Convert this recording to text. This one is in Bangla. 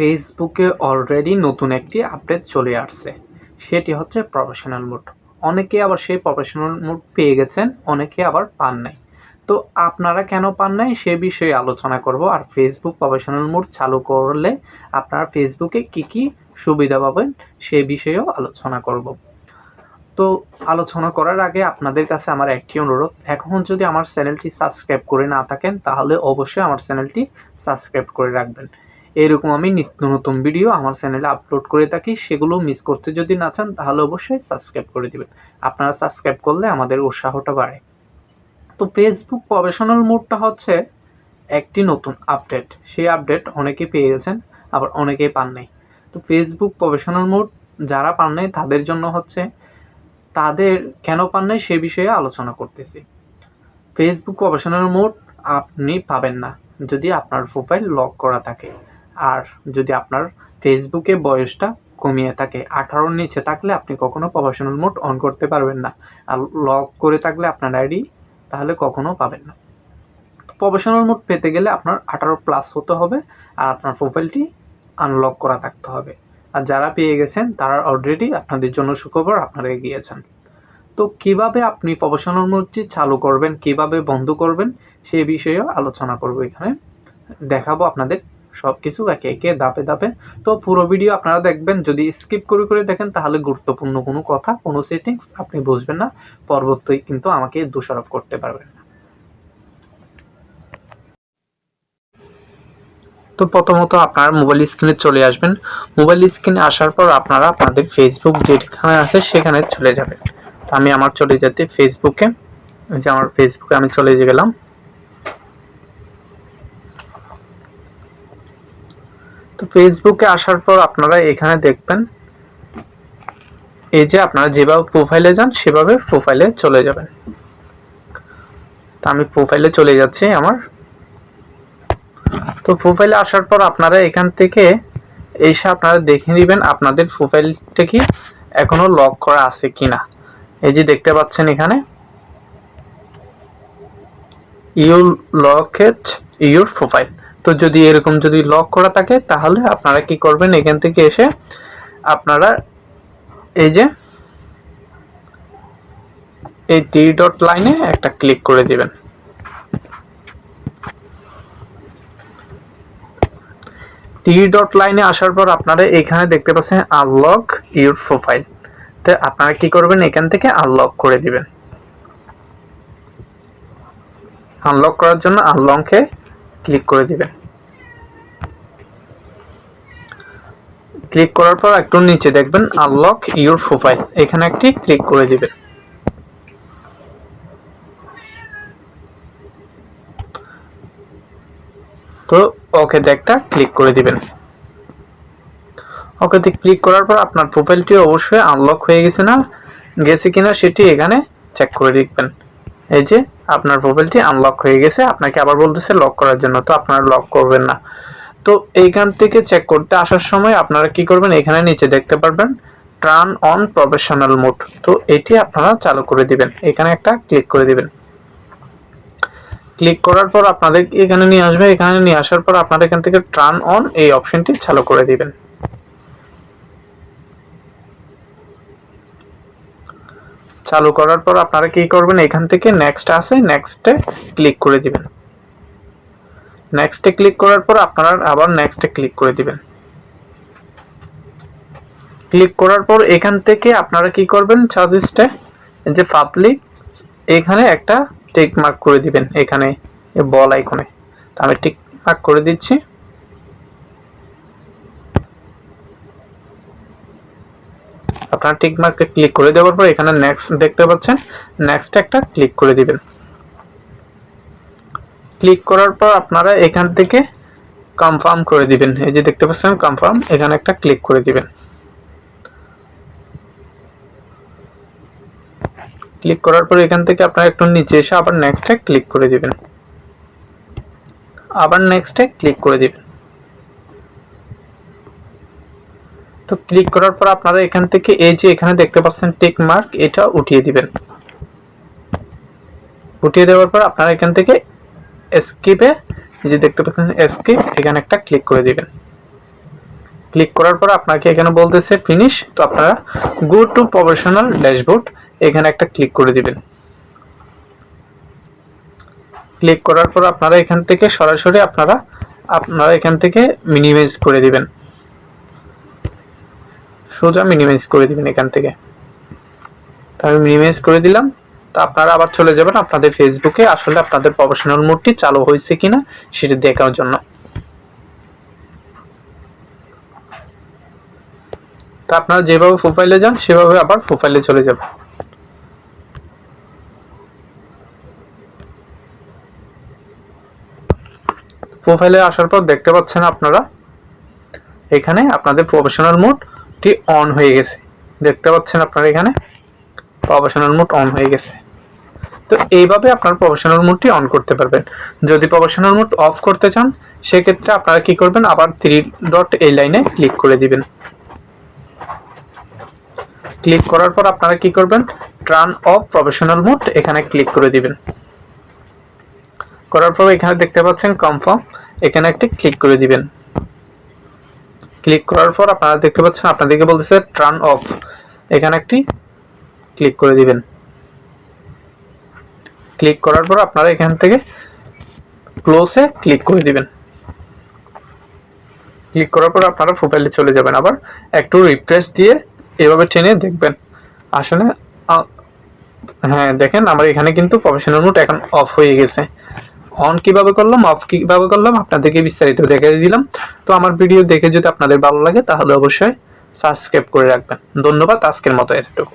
ফেসবুকে অলরেডি নতুন একটি আপডেট চলে আসছে। সেটি হচ্ছে প্রফেশনাল মোড অনেকে আবার সেই প্রফেশনাল মোড পেয়ে গেছেন, অনেকে আবার পান নাই। তো আপনারা কেন পান নাই সে বিষয়ে আলোচনা করব। আর ফেসবুক প্রফেশনাল মোড চালু করলে আপনারা ফেসবুকে কি কি সুবিধা পাবেন সে বিষয়েও আলোচনা করব। তো আলোচনা করার আগে আপনাদের কাছে আমার একটি অনুরোধ। এখন যদি আমার চ্যানেলটি সাবস্ক্রাইব করে না থাকেন, তাহলে অবশ্যই আমার চ্যানেলটি সাবস্ক্রাইব করে রাখবেন। এরকম আমি নিত্য নতুন ভিডিও আমার চ্যানেলে আপলোড করে থাকি, সেগুলো মিস করতে যদি না চান, তাহলে অবশ্যই সাবস্ক্রাইব করে দিবেন। আপনারা সাবস্ক্রাইব করলে আমাদের উৎসাহটা বাড়ে। তো ফেসবুক প্রফেশনাল মোডটা হচ্ছে একটি নতুন আপডেট সেই আপডেট অনেকে পেয়ে গেছেন, আবার অনেকেই পান নাই। তো ফেসবুক প্রফেশনাল মোড যারা পান নাই, তাদের জন্য হচ্ছে তাদের কেন পান নাই, সে বিষয়ে আলোচনা করতেছি। ফেসবুক প্রফেশনাল মোড আপনি পাবেন না, যদি আপনার প্রোফাইল লক করা থাকে। আর যদি আপনার ফেসবুকে বয়সটা কমিয়ে থাকে, আঠারোর নিচে থাকলে আপনি কখনো প্রফেশনাল মোড অন করতে পারবেন না। আর লক করে থাকলে আপনার আইডি তাহলে কখনো পাবেন না। প্রফেশনাল মোড পেতে গেলে আপনার আঠারো প্লাস হতে হবে আর আপনার প্রোফাইলটি আনলক করা থাকতে হবে। আর যারা পেয়ে গেছেন, তারা অলরেডি আপনাদের জন্য সুখবর আপনারা এগিয়েছেন। তো কীভাবে আপনি প্রফেশনাল মোডটি চালু করবেন, কীভাবে বন্ধ করবেন, সে বিষয়েও আলোচনা করব এখানে। দেখাবো আপনাদের সব কিছু একে একে দাপে দাপে তো পুরো ভিডিও আপনারা দেখবেন, যদি স্কিপ করে করে দেখেন, তাহলে গুরুত্বপূর্ণ কোনো কথা, কোনো সেটিংস আপনি বুঝবেন না। পরবর্তী কিন্তু আমাকে দোষারোপ করতে পারবেন তো প্রথমত আপনারা মোবাইল স্ক্রিনে চলে আসবেন। মোবাইল স্ক্রিনে আসার পর আপনারা আপনাদের ফেসবুক যেখানে আছে, সেখানে চলে যাবেন। তো আমি আমার চলে যেতে ফেসবুকে যে আমার ফেসবুকে আমি চলে গেলাম। তো ফেসবুকে আসার পর আপনারা এখানে দেখবেন, এই যে আপনারা যেভাবে প্রোফাইলে যান, সেভাবে প্রোফাইলে চলে যাবেন। তো আমি প্রোফাইলে চলে যাচ্ছি আমার। তো প্রোফাইলে আসার পর আপনারা এখান থেকে এসে আপনারা দেখে নেবেন আপনাদের প্রোফাইলটা কি এখনও লক করা আছে কিনা। এই যে দেখতে পাচ্ছেন এখানে ইউ লক ইউর প্রোফাইল তো যদি এরকম যদি লক করা থাকে, তাহলে আপনারা কি করবেন? এখান থেকে এসে আপনারা এই যে, এই থ্রি ডট লাইনে একটা ক্লিক করে দিবেন। থ্রি ডট লাইনে আসার পর আপনারা এখানে দেখতে পাচ্ছেন আনলক ইউর প্রোফাইল তো আপনারা কি করবেন? এখান থেকে আনলক করে দিবেন। আনলক করার জন্য আনলকে ক্লিক করে দিবেন। ক্লিক করার পর একটু নিচে দেখবেন আনলক ইউর প্রোফাইল এখানে একটি ক্লিক করে দিবেন। তো ওকেতে একটা ক্লিক করে দিবেন। ওকেতে ক্লিক করার পর আপনার প্রোফাইলটি অবশ্যই আনলক হয়ে গেছে না? গেছে কিনা সেটি এখানে চেক করে দেখবেন। এই যে আপনার প্রোফাইলটি আনলক হয়ে গেছে, আপনাকে আবার বলতেছে লক করার জন্য, তো আপনারা লক করবেন না। তো এইখান থেকে চেক করতে আসার সময় আপনারা কি করবেন? এখানে নিচে দেখতে পারবেন টার্ন অন প্রফেশনাল মোড তো এটি আপনারা চালু করে দিবেন। এখানে একটা ক্লিক করে দিবেন। ক্লিক করার পর আপনাদের এখানে নিয়ে আসবে, এখানে নিয়ে আসার পর আপনারা এখান থেকে টার্ন অন এই অপশনটি চালু করে দিবেন। চালু করার পর আপনারা কি করবেন? এখান থেকে নেক্সট আছে নেক্সটে ক্লিক করে দিবেন। নেক্সটে ক্লিক করার পর আপনারা আবার নেক্সটে ক্লিক করে দিবেন। ক্লিক করার পর এখান থেকে আপনারা কি করবেন? সাজেস্টে যে পাবলিক এখানে একটা টিক মার্ক করে দিবেন, এখানে বল আইকনে আমি টিক মার্ক করে দিচ্ছি। আপনার টিক মার্কে ক্লিক করে দেওয়ার পর এখানে নেক্সট দেখতে পাচ্ছেন নেক্সট একটা ক্লিক করে দিবেন। ক্লিক করার পর আপনারা এখান থেকে কনফার্ম করে দিবেন। এই যে দেখতে পাচ্ছেন কনফার্ম এখানে একটা ক্লিক করে দিবেন। ক্লিক করার পর এখান থেকে আপনারা একটু নিচে এসে আবার নেক্সটে ক্লিক করে দিবেন। আবার নেক্সটে ক্লিক করে দিবেন। তো ক্লিক করার পর আপনারা এখান থেকে এই যে এখানে দেখতে পাচ্ছেন টিক মার্ক এটা উঠিয়ে দিবেন। উঠিয়ে দেওয়ার পর আপনারা এখান থেকে স্কিপে যে দেখতে পাচ্ছেন স্কিপ এখানে একটা ক্লিক করে দিবেন। ক্লিক করার পর আপনাকে এখানে বলতেছে ফিনিশ তো আপনারা গো টু প্রফেশনাল ড্যাশবোর্ড এখানে একটা ক্লিক করে দিবেন। ক্লিক করার পর আপনারা এখান থেকে সরাসরি আপনারা আপনারা এখান থেকে মিনিমাইজ করে দিবেন। সোজা মিনিমাইজ করে দিবেন এখান থেকে। তো আমি মিনিমাইজ করে দিলাম। তো আপনারা আবার চলে যাবেন আপনাদের ফেসবুকে আসলে আপনাদের প্রফেশনাল মোডটি চালু হয়েছে কিনা সেটা দেখার জন্য। তো আপনারা যেভাবে প্রোফাইলে যান, সেভাবে আবার প্রোফাইলে চলে যাবেন। প্রোফাইলে আসার পর দেখতে পাচ্ছেন আপনারা, এখানে আপনাদের প্রফেশনাল মোডটি অন হয়ে গেছে। দেখতে পাচ্ছেন আপনারা এখানে? প্রফেশনাল মোড অন হয়ে গেছে। তো এইভাবে আপনার প্রফেশনাল মোডটি অন করতে পারবেন। যদি প্রফেশনাল মোড অফ করতে চান, সেক্ষেত্রে আপনারা কি করবেন? আবার থ্রি ডট এই লাইনে ক্লিক করে দিবেন। ক্লিক করার পর আপনারা কি করবেন? টার্ন অফ প্রফেশনাল মোড এখানে ক্লিক করে দিবেন। করার পর এখানে দেখতে পাচ্ছেন কনফার্ম। এখানে একটি ক্লিক করে দিবেন। ক্লিক করার পর আপনারা দেখতে পাচ্ছেন, আপনাদেরকে বলতেছে টার্ন অফ এখানে একটি ক্লিক করে দিবেন। ক্লিক করার পর আপনারা এখান থেকে ক্লোজে ক্লিক করে দিবেন। ক্লিক করার পর আপনারা প্রোফাইলে চলে যাবেন আবার। একটু রিফ্রেশ দিয়ে এভাবে টেনে দেখবেন। আসলে হ্যাঁ দেখেন, আমার এখানে কিন্তু প্রফেশনাল মোড এখন অফ হয়ে গেছে। অন কীভাবে করলাম অফ কীভাবে করলাম, আপনাদেরকে বিস্তারিত দেখে দিলাম। তো আমার ভিডিও দেখে যদি আপনাদের ভালো লাগে, তাহলে অবশ্যই সাবস্ক্রাইব করে রাখবেন। ধন্যবাদ, আজকের মতো এতটুকু।